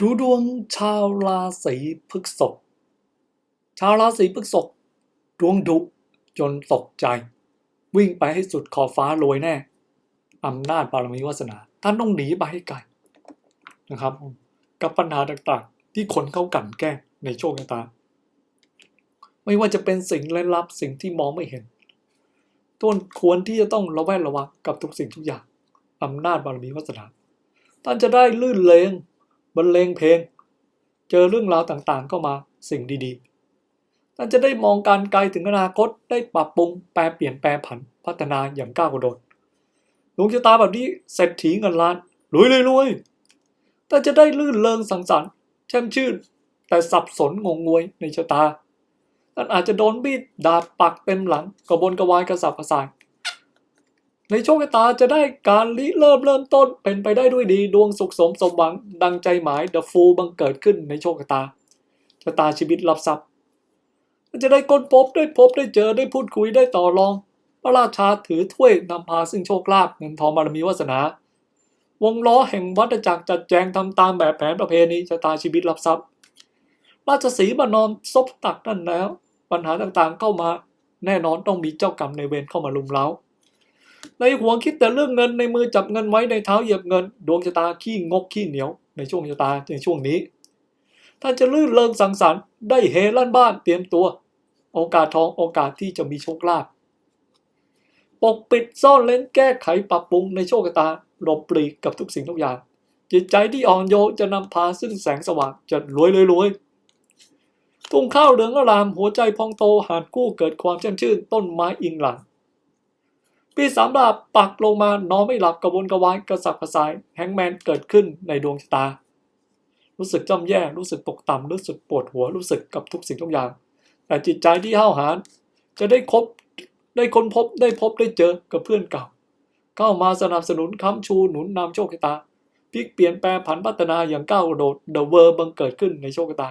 ดูดวงชาวราศีพฤษภ ชาวราศีพฤษภดวงดุจนตกใจ วิ่งไปให้สุดขอบฟ้ารวยแน่อำนาจบารมีวาสนา ท่านต้องหนีไปให้ไกลนะครับ กับปัญหาต่างๆ ที่คนเข้ากันแก้ในโชคชะตา ไม่ว่าจะเป็นสิ่งลึกลับสิ่งที่มองไม่เห็น ต้นควรที่จะต้องระแวดระวังกับทุกสิ่งทุกอย่างอำนาจบารมีวาสนา ท่านจะได้ลื่นเลง รรเลงเพลง เจอเรื่องราวต่างๆเข้ามาสิ่งดีๆท่านจะได้มองการไกลถึงอนาคตได้ปรับปรุงแปลเปลี่ยนแปลผันพัฒนาอย่างก้าวกระโดดดวงชะตาแบบนี้เศรษฐีเงินล้านรวยเลยรวยแต่จะได้ลื่นเลงสังสรรค์แช่มชื่น แต่สับสนงงงวยในชะตาท่านอาจจะโดนบีดดาบปักเต็มหลังกระบนกระวายกระสับกระส่าย ในโชคชะตาจะได้การริเริ่มเริ่มต้นเป็นไปได้ด้วยดีดวงสุขสมสมหวังดังใจหมายเดอะฟูบังเกิดขึ้นในโชคชะตาชะตาชีวิตรับทรัพย์จะได้ค้นพบได้พบได้เจอได้พูดคุยได้ต่อรอง พระราชาถือถ้วยนำพาซึ่งโชคลาภเงินทองบารมีวาสนา วงล้อแห่งวัฏจักรจัดแจงทำตามแบบแผนประเพณีชะตาชีวิตรับทรัพย์ ราชสีมานอนซบตักนั่นแล้ว ปัญหาต่างๆเข้ามาแน่นอนต้องมีเจ้ากรรมในเวรเข้ามาลุมเล้า ในหัวคิดแต่เรื่องเงินในมือจับเงินไว้ในเท้าเหยียบเงิน ดวงชะตาขี้งกขี้เหนียว ในช่วงชะตาในช่วงนี้ ท่านจะลื่นเริงสังสรรค์ได้เฮลั่นบ้านเตรียมตัว โอกาสทองโอกาสที่จะมีโชคลาภปกปิดซ่อนเล้นแก้ไขปรับปรุงในโชคชะตาหลบปลีกกับทุกสิ่งทุกอย่าง จิตใจที่อ่อนโยนจะนำพาซึ่งแสงสว่างจะรวยเลยรวยทุ่งข้าวเหลืองอรามหัวใจพองโตหาดกู้เกิดความแช่มชื่นต้นไม้อิงหลัง ปีสามดาบปักลงมานอนไม่หลับกระวนกระวายกระสับกระส่ายแฮงแมนเกิดขึ้นในดวงชะตา รู้สึกจำแย่รู้สึกตกต่ำรู้สึกปวดหัวรู้สึกกับทุกสิ่งทุกอย่าง แต่จิตใจที่ห้าวหาญจะได้คบได้ค้นพบได้พบได้เจอกับเพื่อนเก่า เข้ามาสนับสนุนค้ำชูหนุนนำโชคชะตาพลิกเปลี่ยนแปลผันพัฒนาอย่างก้าวกระโดดเดอะเวอร์บังเกิดขึ้นในโชคชะตา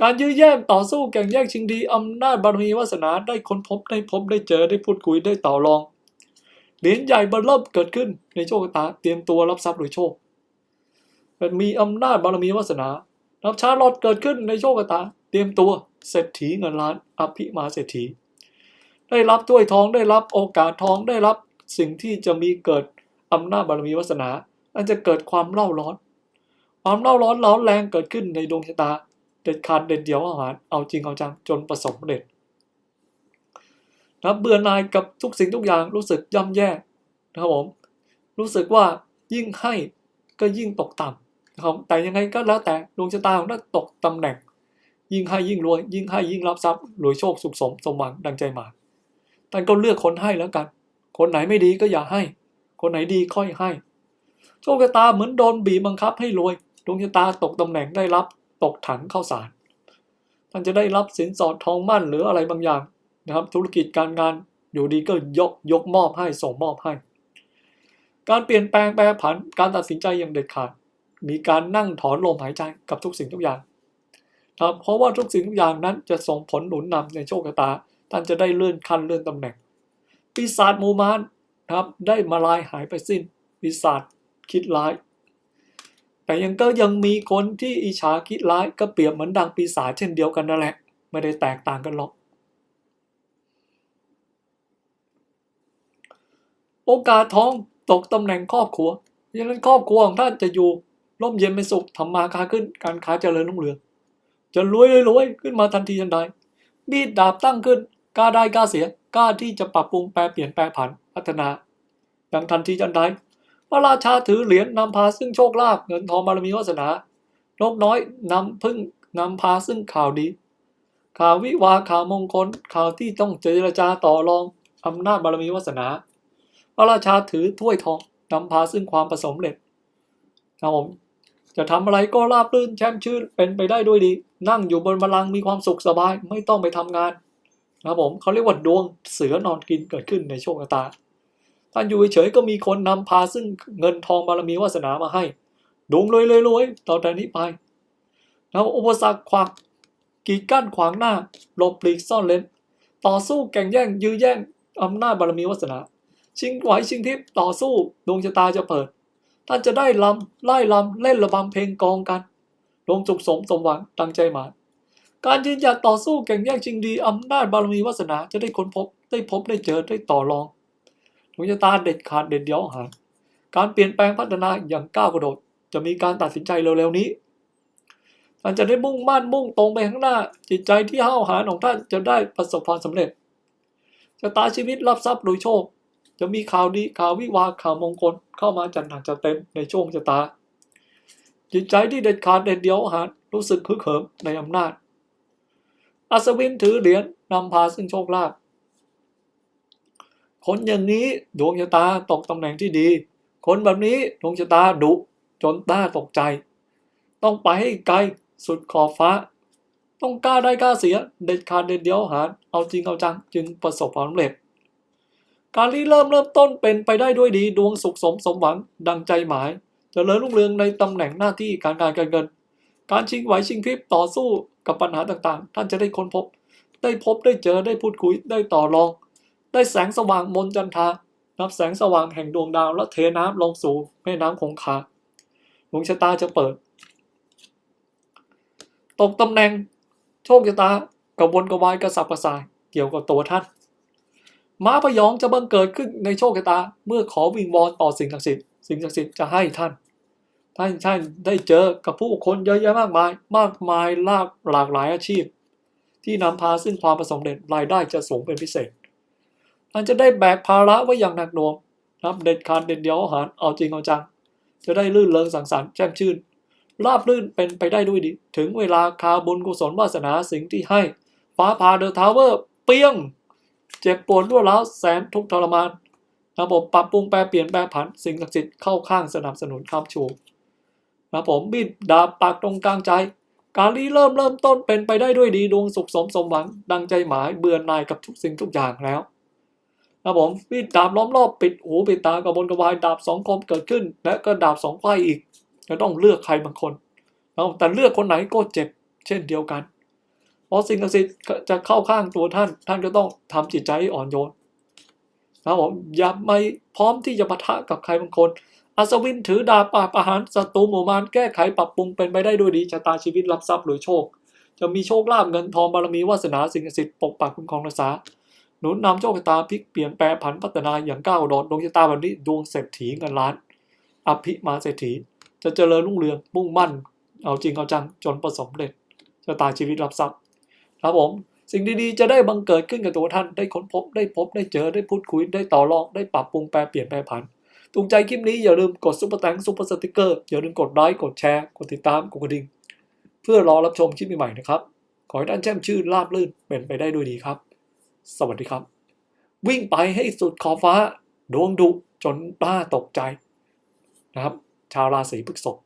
การยื้อแย่งต่อสู้แข่งแย่งชิงดีอำนาจบารมีวาสนาได้ค้นพบได้พบได้เจอได้พูดคุยได้ต่อรอง เหรียญใหญ่เบอร์เริ่มเกิดขึ้นในโชคชะตา เตรียมตัวรับทรัพย์โดยโชคมีอำนาจบารมีวาสนา รับชาร์ลอตเกิดขึ้นในโชคชะตา เตรียมตัวเศรษฐีเงินล้านอภิมาเศรษฐี ได้รับถ้วยทองได้รับโอกาสทองได้รับสิ่งที่จะมีเกิดอำนาจบารมีวาสนาอันจะเกิดความเล่าร้อน ความเล่าร้อนร้อนแรงเกิดขึ้นในดวงชะตา เด็ดขาดเด็ดเดี่ยวอาหารเอาจริงเอาจังจนประสบเร็จ นะเบื่อหน่ายกับทุกสิ่งทุกอย่างรู้สึกย่ำแย่นะครับผมรู้สึกว่ายิ่งให้ก็ยิ่งตกต่ำนะครับแต่ยังไงก็แล้วแต่ดวงชะตาของท่านตกตำแหน่ง ยิ่งให้ยิ่งรวย ยิ่งให้ยิ่งรับทรัพย์รวยโชคสุขสมสมหวังดังใจหมายท่านก็เลือกคนให้แล้วกัน คนไหนไม่ดีก็อย่าให้ คนไหนดีค่อยให้ โชคชะตาเหมือนโดนบีบบังคับให้รวยดวงชะตาตกตำแหน่งได้รับตกถังเข้าสารท่านจะได้รับสินสอดทองมั่นหรืออะไรบางอย่าง นะครับ ธุรกิจการงานอยู่ดีก็ยกยกมอบให้ส่งมอบให้ การเปลี่ยนแปลงแปรผันการตัดสินใจอย่างเด็ดขาด มีการนั่งถอนลมหายใจกับทุกสิ่งทุกอย่างครับเพราะว่าทุกสิ่งทุกอย่างนั้นจะส่งผลหนุนนำในโชคชะตา ท่านจะได้เลื่อนขั้นเลื่อนตำแหน่ง ปีศาจมูมานครับได้มาลายหายไปสิ้น ปีศาจคิดร้าย แต่ยังก็ยังมีคนที่อิจฉาคิดร้ายก็เปรียบเหมือนดังปีศาจเช่นเดียวกันนั่นแหละ ไม่ได้แตกต่างกันหรอก โอกาสทองตกตำแหน่งครอบครัวดังนั้นครอบครัวของท่านจะอยู่ร่มเย็นเป็นสุขทำมาค้าขึ้น การค้าเจริญรุ่งเรืองจะรวยรวยขึ้นมาทันทีทันใดมีดดาบตั้งขึ้นกล้าได้กล้าเสียกล้าที่จะปรับปรุงแปลเปลี่ยนแปลผันพัฒนาอย่างทันทีทันใดพระราชาถือเหรียญนำพาซึ่งโชคลาภเงินทองบารมีวาสนานกน้อยนำพึ่งนำพาซึ่งข่าวดี ข่าววิวาข่าวมงคลข่าวที่ต้องเจรจาต่อรองอำนาจบารมีวาสนา พระราชาถือถ้วยทองนำพาซึ่งความประสมเร็จครับผมจะทำอะไรก็ราบรื่นแช่มชื่นเป็นไปได้ด้วยดี นั่งอยู่บนบัลลังก์มีความสุขสบายไม่ต้องไปทำงานนะครับผมเขาเรียกว่าดวงเสือนอนกินเกิดขึ้นในโชคชะตาท่านอยู่เฉยๆก็มีคนนำพาซึ่งเงินทองบารมีวาสนามาให้ดวงรวยรวยๆต่อแต่นี้ไปแล้วอุปสรรคขวากกีดกั้นขวางหน้าหลบปลีกซ่อนเลนต่อสู้แข่งแย่งยื้อแย่งอำนาจบารมีวาสนา ชิงไหวชิงทิพย์ต่อสู้ดวงชะตาจะเปิด ท่านจะได้ลำไล่ลำเล่นระบำเพลงกองกันลงจุกสมสมหวังตั้งใจหมายการยืนหยัดต่อสู้แข่งแย่งชิงดีอำนาจบารมีวาสนาจะได้ค้นพบได้พบได้เจอได้ต่อรองดวงชะตาเด็ดขาดเด็ดเดียวหางการเปลี่ยนแปลงพัฒนาอย่างก้าวกระโดด จะมีการตัดสินใจเร็วๆนี้ท่านจะได้มุ่งมั่นมุ่งตรงไปข้างหน้า จิตใจที่ห้าวหาญของท่านจะได้ประสบความสำเร็จชะตาชีวิตรับทรัพย์โดยโชค จะมีข่าวดีข่าววิวาข่าวมงคลเข้ามาจันหักจะเต็มในช่วงชะตา จิตใจที่เด็ดขาดเด็ดเดียวหาญรู้สึกคึกเหิมในอำนาจ อัศวินถือเหรียญนำพาซึ่งโชคลาภคนอย่างนี้ดวงชะตาตกตำแหน่งที่ดี คนแบบนี้ดวงชะตาดุจนต้าตกใจ ต้องไปให้ไกลสุดขอบฟ้า ต้องกล้าได้กล้าเสีย เด็ดขาดเด็ดเดียวหาญเอาจริงเอาจังจึงประสบความสำเร็จ การรีเริ่มเริ่มต้นเป็นไปได้ด้วยดีดวงสุขสมสมหวังดังใจหมายจเจริญรุ่งเรืองในตำแหน่งหน้าที่การงานการเงิน การชิงไหวชิงพริบต่อสู้กับปัญหาต่างๆ ท่านจะได้ค้นพบ ได้พบได้เจอได้พูดคุยได้ต่อรอง ได้แสงสว่างมนจันทานับแสงสว่างแห่งดวงดาวและเทน้ำลงสู่แม่น้ำคงคาดวงชะตาจะเปิด ตกตำแหน่งโชคชะตากระวนกระวายกระสับกระส่ายเกี่ยวกับตัวท่าน ม้าพยองจะบังเกิดขึ้นในโชคชะตา เมื่อขอวิงวอนต่อสิ่งศักดิ์สิทธิ์สิ่งศักดิ์สิทธิ์จะให้ท่าน ท่านท่านได้เจอกับผู้คนเยอะแยะมากมาย มากมายลากหลากหลายอาชีพ ที่นำพาซึ่งความประสบเร็จรายได้จะสูงเป็นพิเศษ ท่านจะได้แบกภาระไว้อย่างหนักหน่วงนับเด็ดขาดเด็ดเดียวอาหารเอาจริงเอาจัง จะได้ลื่นเริงสังสรรค์แจ่มชื่นราบลื่นเป็นไปได้ด้วยดี ถึงเวลาคาบุญกุศลวาสนาสิ่งที่ให้ฟ้าผ่าเดอะทาวเวอร์เปียง เจ็บปวดรวดร้าวแสนทุกทรมาน ระบบปรับปรุงแปรเปลี่ยนแปรผันสิ่งศักดิ์สิทธิ์เข้าข้างสนับสนุนคำชูนะผมบิดดาบปากตรงกลางใจ การรีเริ่มเริ่มต้นเป็นไปได้ด้วยดีดวงสุขสมสมหวัง ดังใจหมายเบื่อหน่ายกับทุกสิ่งทุกอย่างแล้วนะผมบิดดาบล้อมรอบปิดหูปิดตากระบนกระวายดาบสองคมเกิดขึ้น และก็ดาบสองไฟอีกจะต้องเลือกใครบางคนนะแต่เลือกคนไหนก็เจ็บ เช่นเดียวกัน เพราะสิ่งศักดิ์สิทธิ์จะเข้าข้างตัวท่าน ท่านก็ต้องทำจิตใจอ่อนโยนนะผมอย่าไม่พร้อมที่จะปะทะกับใครบางคน อัศวินถือดาบปราบอาหารศัตรูหมู่มารแก้ไขปรับปรุงเป็นไปได้ด้วยดีชะตาชีวิตรับทรัพย์หรือโชค จะมีโชคลาภเงินทองบารมีวาสนาสิ่งศักดิ์สิทธิ์ปกปักคุ้มครองรักษาหนุนนำโชคชะตาพลิกเปลี่ยนแปลงผันพัฒนาอย่างก้าวโดดดวงชะตาแบบนี้ดวงเศรษฐีเงินล้าน อภิมาเศรษฐี จะเจริญรุ่งเรืองมุ่งมั่น เอาจริงเอาจังจนประสบเร็จชะตาชีวิตรับทรัพย์ ครับผม สิ่งดีๆ จะได้บังเกิดขึ้นกับตัวท่าน ได้ค้นพบ ได้พบ ได้เจอ ได้พูดคุย ได้ต่อรอง ได้ปรับปรุงแปลเปลี่ยนแปลผันถูกใจคลิปนี้อย่าลืมกดซุปเปอร์แตงซุปเปอร์สติกเกอร์ อย่าลืมกดไลค์ กดแชร์ กดติดตาม กดกระดิ่ง เพื่อรอรับชมคลิปใหม่ๆนะครับ ขอให้ท่านแช่มชื่นราบรื่นเป็นไปได้ด้วยดีครับ สวัสดีครับ วิ่งไปให้สุดขอบฟ้า ดวงดุจนป้าตกใจนะครับ ชาวราศีพฤษภ